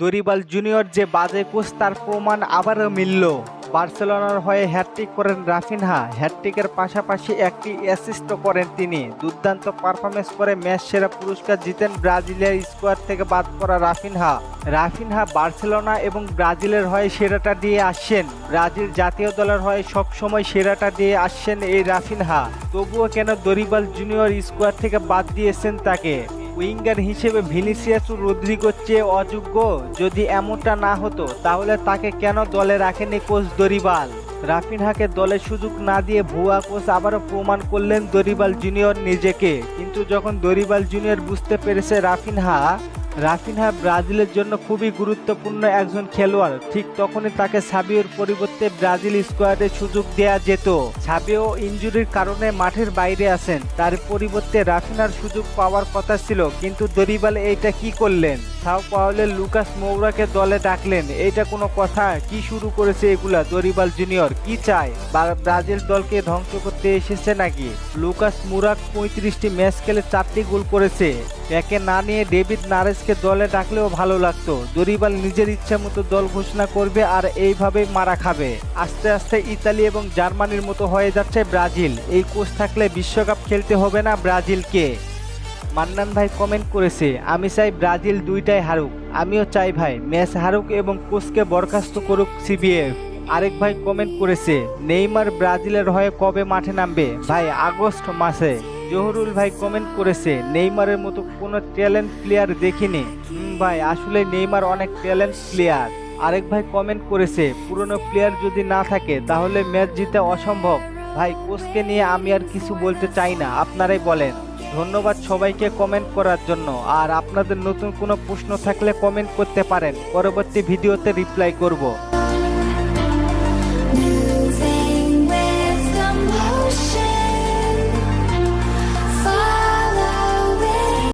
Dorival junior যে বাজে coach, তার প্রমাণ আবারও মিলল। বার্সেলোনার হয়ে হ্যাটট্রিক করেন রাফিনহা। হ্যাটট্রিকের পাশাপাশি একটি অ্যাসিস্টও করেন তিনি। দুর্দান্ত পারফরমেন্স করে ম্যাচ সেরা পুরস্কার জিতেন ব্রাজিলের স্কোয়াড থেকে বাদ পড়া রাফিনহা। রাফিনহা বার্সেলোনা এবং ব্রাজিলের হয়ে সেরাটা দিয়ে আসছেন। ব্রাজিল জাতীয় দলের হয়ে সবসময় সেরাটা দিয়ে আসছেন এই রাফিনহা। তবুও কেন দরিবাল জুনিয়র স্কোয়াড থেকে বাদ দিয়েছেন তাকে? উইঙ্গার হিসেবে ভিনিসিয়াস রদ্রিগোর চেয়ে অযোগ্য। যদি এমনটা না হতো, তাহলে তাকে কেন দলে রাখেনি কোচ দরিবাল? রাফিনহাকে দলে সুযোগ না দিয়ে ভুয়া কোচ আবারও প্রমাণ করলেন দরিবাল জুনিয়র নিজেকে। কিন্তু যখন দরিবাল জুনিয়র বুঝতে পেরেছে রাফিনহা রাফিনহা ব্রাজিলের জন্য খুবই গুরুত্বপূর্ণ একজন খেলোয়াড়। ঠিক তখনই তাকে সাবিওর পরিবর্তে ব্রাজিল স্কোয়াডে সুযোগ দেয়া যেত। সাবিও ইনজুরির কারণে মাঠের বাইরে আছেন। তার পরিবর্তে রাফিনার সুযোগ পাওয়ার কথা ছিল, কিন্তু দরিবাল এইটা কি করলেন? সাও পাওলের লুকাস মৌরাকে দলে ডাকলেন। এইটা কোনো কথা? কি শুরু করেছে এগুলা? দরিবাল জুনিয়র, কি চায়? বা- ব্রাজিল দলকে ধ্বংস করতে এসেছে নাকি? লুকাস মুরাক পঁয়ত্রিশটি ম্যাচ খেলে চারটি গোল করেছে। একে না নিয়ে ডেভিড নারেসকে দলে ডাকলেও ভালো লাগতো। দরিবাল নিজের ইচ্ছা মতো দল ঘোষণা করবে আর এইভাবেই মারা খাবে। আস্তে আস্তে ইতালি এবং জার্মানির মতো হয়ে যাচ্ছে ব্রাজিল। এই কোচ থাকলে বিশ্বকাপ খেলতে হবে না ব্রাজিলকে। মান্নান ভাই কমেন্ট করেছে, আমি চাই ব্রাজিল দুইটাই হারুক, আমিও চাই ভাই, ম্যাচ হারুক এবং কোচকে বরখাস্ত করুক সিবিএফ আরেক ভাই কমেন্ট করেছে, নেইমার ব্রাজিলের হয়ে কবে মাঠে নামবে? ভাই, আগস্ট মাসে। জহুরুল ভাই কমেন্ট করেছে, নেইমারের মতো কোনো ট্যালেন্ট প্লেয়ার দেখিনি। ভাই, আসলে নেইমার অনেক ট্যালেন্ট প্লেয়ার আরেক ভাই কমেন্ট করেছে, পুরনো প্লেয়ার যদি না থাকে, তাহলে ম্যাচ জিতে অসম্ভব। ভাই, কোচকে নিয়ে আমি আর কিছু বলতে চাই না, আপনারাই বলেন। ধন্যবাদ সবাইকে কমেন্ট করার জন্য। আর আপনাদের নতুন কোনো প্রশ্ন থাকলে কমেন্ট করতে পারেন। পরবর্তী ভিডিওতে রিপ্লাই করব।